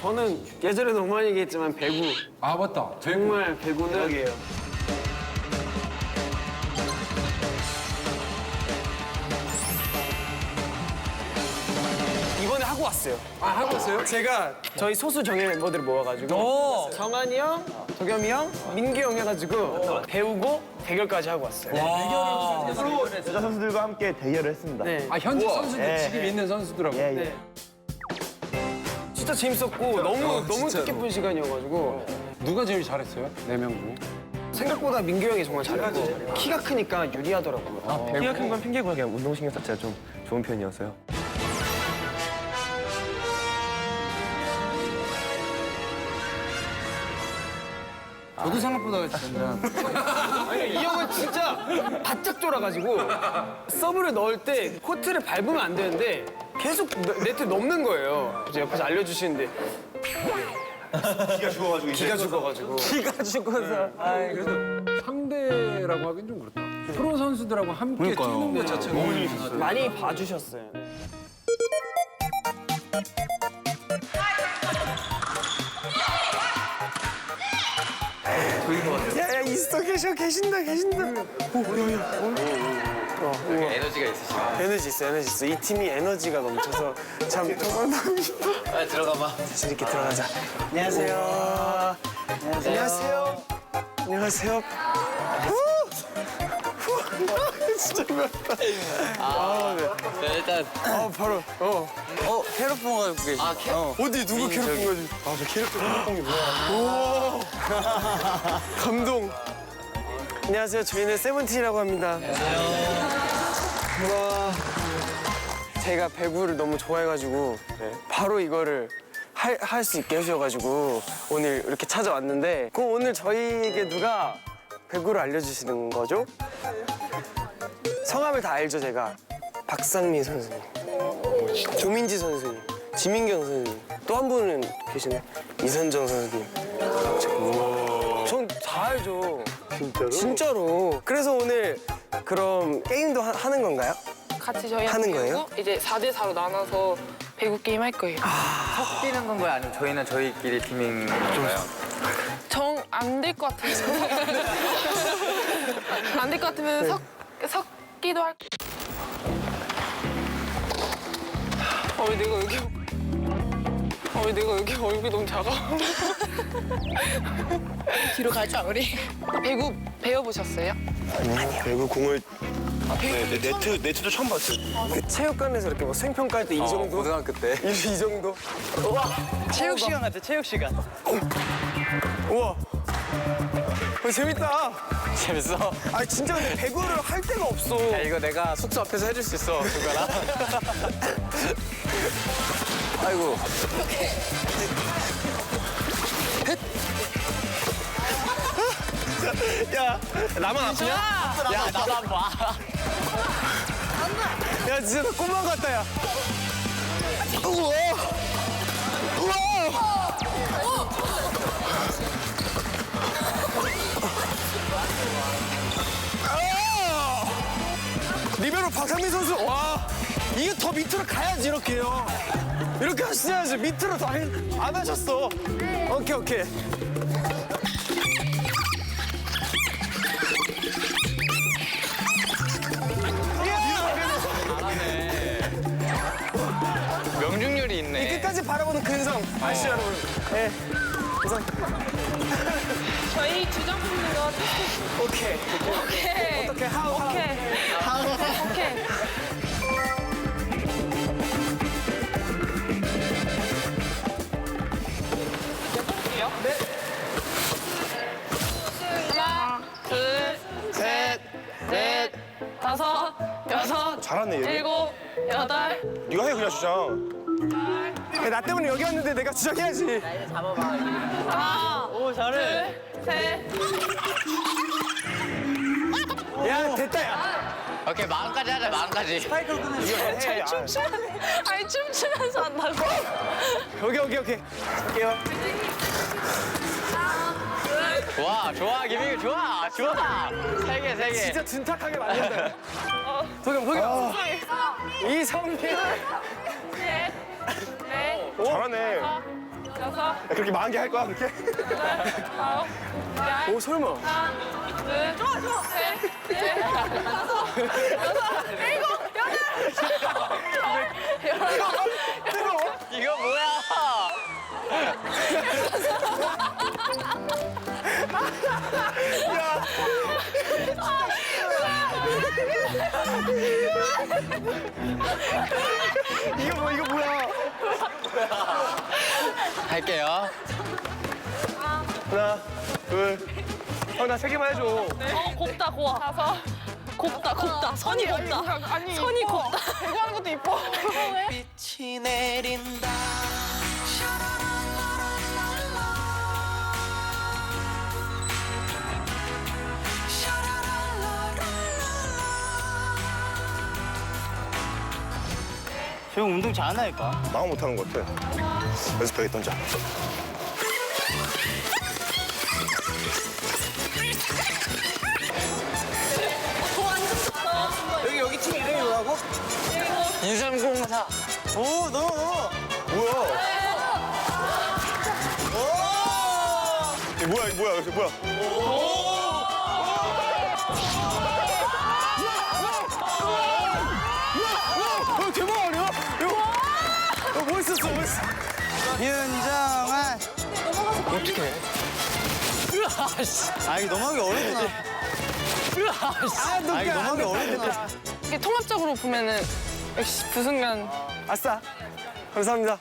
저는 예전에 너무 많이 얘기했지만 배구 아 맞다. 배구. 정말 배구는 여기에요. 이번에 하고 왔어요. 아 하고 있어요? 제가 저희 소수 정예 멤버들 모아가지고 정한이 형, 도겸이 형, 민규 형 해가지고 배우고 대결까지 하고 왔어요. 여자 선수들과 함께 대결을 했습니다. 네. 아 현지 선수들 예, 지금 예. 있는 선수들하고. 예, 예. 네. 진짜 재밌었고 너무 너무 뜻깊은 시간이어가지고 누가 제일 잘했어요? 네 명 중에. 생각보다 민규 형이 정말 잘했고 키가 크니까 유리하더라고요. 키가 큰 건 핑계고 그냥 운동신경 자체가 좀 좋은 편이어서요. 저도 생각보다 진짜. 이 형은 진짜 바짝 돌아가지고 서브를 넣을 때 코트를 밟으면 안 되는데 계속 네트 넘는 거예요. 그래서 옆에서 알려주시는데 키가 죽어가지고 기가 죽어가지고 기가 죽어서 상대라고 하긴 좀 그렇다. 프로 선수들하고 함께 뛰는 것 자체가 너무 재밌었어요. 많이 봐주셨어요. 야야 있어 계셔 계신다 계신다. 에너지가 있으시네. 에너지 있어 에너지 있어 이 팀이 에너지가 넘쳐서 참 정말 너무 좋다. 빨리 들어가봐. 다시 이렇게 들어가자. 안녕하세요. 안녕하세요. 안녕하세요. 후! 후! 진짜 좋았다. 아, 네. 네, 일단 아, 바로. 어. 어 캐럿폰 가지고 계시. 아 캐. 어. 어디 누구 괴롭힌 거지? 아, 저 캐릭터 게 뭐야? 오! 감동. 안녕하세요. 저희는 세븐틴이라고 합니다. 안녕하세요. 와. 제가 배구를 너무 좋아해가지고 바로 이거를 할 수 있게 해주셔가지고 오늘 이렇게 찾아왔는데 그럼 오늘 저희에게 누가 배구를 알려주시는 거죠? 성함을 다 알죠 제가? 박상민 선수님. 조민지 선수님. 지민경 선수님. 또 한 분은 계시네 이선정 선수님. 전 다 알죠. 진짜로? 진짜로. 그래서 오늘 그럼 게임도 하, 하는 건가요? 같이 저희 하는 거예요? 이제 4대 4로 나눠서 배구 게임 할 거예요. 뛰는 건가요? 아니면 저희는 저희끼리 팀인 건가요? 정 안 될 것 같으면 안될 것 같으면 섞 섞기도 할. 어 왜 내가 여기 어왜 내가 여기 얼굴이 너무 작아? 뒤로 가자 우리. 배구 배워보셨어요? 배구 공을 네, 네, 네트 네트도 처음 봤어요. 그 체육관에서 이렇게 뭐 수행평가할 때 이 정도? 고등학교 때. 이, 이 정도? 우와 체육 시간 같아. 체육 시간. 우와 어, 재밌다 재밌어. 아 진짜 근데 배구를 할 데가 없어 야 이거 내가 숙소 앞에서 해줄 수 있어. 누가나? 아이고. 야 나만 아프냐? 야 나만 봐. 야 진짜 나 꿈만 같다 야 우와 우와 아! 리베로 박상민 선수. 와 이게 더 밑으로 가야지 이렇게요. 이렇게 하셔야지 밑으로 더안 하셨어. 오케이 오케이. 명중률이 이 있네. 끝까지 바라보는 근성. 아시죠 여러분? 네. 우선. 저희 거 오케이. 오케이. 어떻게 하우 하우. 오케이. 오케이. 네. 하나, 둘, 셋, 넷, 다섯, 여섯, 잘하네 얘. 일곱, 여덟, 네가 해 그냥 주장. 야, 나 때문에 여기 왔는데 내가 주장해야지. 하나, 오 잘해, 둘, 셋. 야 됐다 야. 오케이 마음까지 하자 마음까지. 잘 춤추는, 아니 춤추면서 한다고. 여기 여기 여기 할게요. 좋아 좋아 김민규 좋아 좋아. 세개세 개. 진짜 둔탁하게 만든다. 도겸 도겸. 이성민 셋, 넷, 잘하네. 여섯, 다섯, 그렇게 망한 게할 거야 그렇게? 아홉, 열, 오 설마. 하나, 둘, 좋아, 좋아. 셋, 넷, 다섯, 여섯, 일곱, 여덟. 이거 뭐야? 이거 뭐 이거 뭐야? 할게요. 하나, 둘. 형 나 세 개만 해줘. 어, 곱다. 다섯. 곱다, 곱다. 선이 곱다. 아니, 선이 곱다. 배구하는 것도 이뻐. 왜? 빛이 내린다 형 운동 잘한다니까. 망은 못하는 것 같아. 연습해야겠다 자 여기 여기 팀 이름이 뭐라고? 인삼공사. 오 너무 너무 뭐야? 이게 뭐야 이게 뭐야 이게 뭐야 윤정아 아 이거 넘어가기 어렵구나. 아 이거 넘어가기 어렵구나. 이게 통합적으로 보면은 역시 그 순간 아싸. 감사합니다.